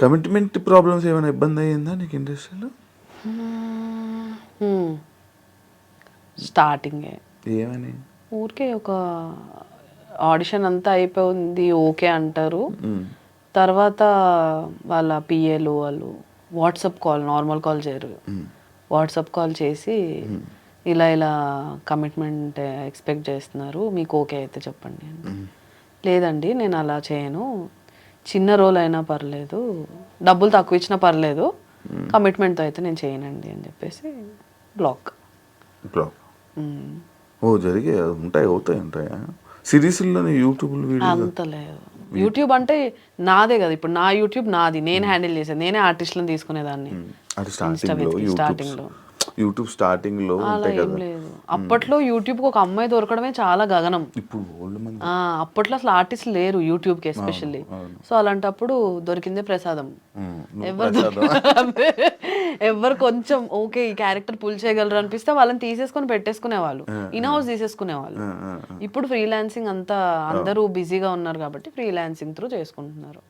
Commitment problems ఏమైనా ఇబ్బంది అయ్యిందా నీకు ఇండస్ట్రీలో? స్టార్టింగే ఏమని? ఊరికే ఒక ఆడిషన్ అంతా అయిపోయింది ఓకే అంటారు. తర్వాత వాళ్ళ పిఏలు వాళ్ళు వాట్సాప్ కాల్ నార్మల్ కాల్ చేయరు. వాట్సాప్ కాల్ చేసి ఇలా ఇలా కమిట్మెంట్ ఎక్స్పెక్ట్ చేస్తున్నారు మీకు ఓకే అయితే చెప్పండి. లేదండి నేను అలా చేయను. చిన్న రోల్ అయినా పర్లేదు డబ్బులు తక్కువ ఇచ్చినా పర్లేదు కమిట్మెంట్తో అయితే నేను చేయనండి అని చెప్పేసి బ్లాక్ బ్లాక్ ఓ జరిగే ఉంటాయి అవుతాయి ఉంటాయా? సిరీస్లోనే యూట్యూబ్లో వీడియో అంత లేదు. యూట్యూబ్ అంటే నాదే కదా ఇప్పుడు నా యూట్యూబ్ నాది నేను హ్యాండిల్ చేసేది నేనే ఆర్టిస్ట్లను తీసుకునేదాన్ని. స్టార్టింగ్లో యూట్యూబ్లో. యూట్యూబ్ కదా. లేదు. అప్పట్లో యూట్యూబ్కి ఒక అమ్మాయి దొరకడమే చాలా గగనం. ఇప్పుడు అప్పట్లో అసలు ఆర్టిస్ట్ లేరు యూట్యూబ్కి ఎస్పెషల్లీ. సో అలాంటప్పుడు దొరికిందే ప్రసాదం. ఎవరు. ఎవరు కొంచెం ఓకే ఈ క్యారెక్టర్ పుల్ చేయగలరు అనిపిస్తే వాళ్ళని తీసేసుకొని పెట్టేసుకునే వాళ్ళు ఇన్ హౌస్ తీసేసుకునే వాళ్ళు ఆ, ఆ, ఆ. ఇప్పుడు ఫ్రీలాన్సింగ్ అంతా అందరూ బిజీగా ఉన్నారు కాబట్టి ఫ్రీలాన్సింగ్ త్రూ చేసుకుంటున్నారు.